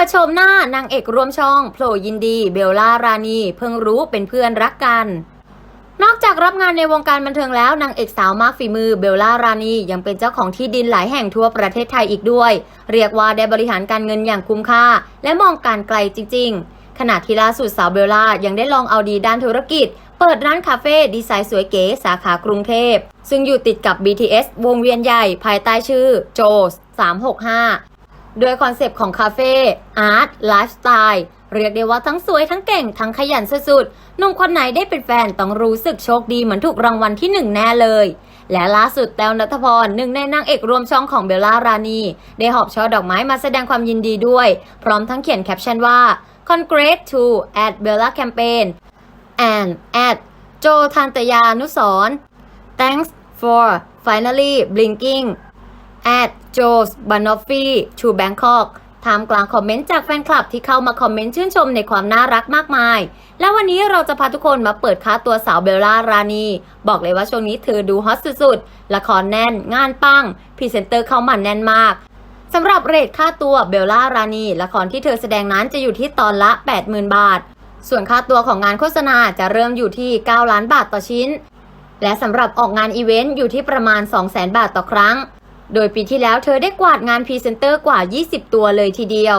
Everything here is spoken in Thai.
ปิดโฉมหน้านางเอกร่วมช่องโผล่ยินดี เบลล่ารานี เพิ่งรู้เป็นเพื่อนรักกัน นอกจากรับงานในวงการบันเทิงแล้วนางเอกสาวมากฝีมือเบลล่ารานียังเป็นเจ้าของที่ดินหลายแห่งทั่วประเทศไทยอีกด้วย เรียกว่าได้บริหารการเงินอย่างคุ้มค่า และมองการไกลจริง ๆ ขณะที่ล่าสุดสาวเบลล่ายังได้ลองเอาดีด้านธุรกิจ เปิดร้านคาเฟ่ดีไซน์สวยเก๋สาขากรุงเทพ ซึ่งอยู่ติดกับ BTS วงเวียนใหญ่ภายใต้ชื่อโจส365 โดยคอนเซปต์ของคาเฟ่อาร์ตไลฟ์สไตล์เรียกได้ว่าทั้งสวยทั้งเก่งทั้งขยันสุดๆหนุ่มคนไหนได้เป็นแฟนต้องรู้สึกโชคดีเหมือนถูกรางวัลที่หนึ่งแน่เลย และล่าสุดแต้วนัทพรหนึ่งในนางเอกรวมช่องของเบลล่ารานี ได้หอบช่อดอกไม้มาแสดงความยินดีด้วย พร้อมทั้งเขียนแคปชั่นว่า congrats to at Bella campaign and at โจทันตยานุสร์ thanks for finally blinking at Joe's Banoffee to Bangkok ท่ามกลางคอมเมนต์จากแฟนคลับที่เข้ามาคอมเมนต์ชื่นชมในความน่ารักมากมาย และวันนี้เราจะพาทุกคนมาเปิดค่าตัวสาวเบลล่ารานี บอกเลยว่าช่วงนี้เธอดูฮอตสุดๆ ละครแน่น งานปังพรีเซนเตอร์เข้ามาแน่นมากสำหรับเรทค่าตัวเบลล่ารานีละครที่เธอแสดงนั้นจะอยู่ที่ตอนละ 80,000 บาท ส่วนค่าตัวของงานโฆษณาจะเริ่มอยู่ที่ 9 ล้านบาทต่อชิ้น และสำหรับออกงานอีเวนต์อยู่ที่ประมาณ 200,000 บาทต่อครั้ง โดยปีที่แล้วเธอได้กวาดงานพรีเซนเตอร์กว่า 20 ตัวเลยทีเดียว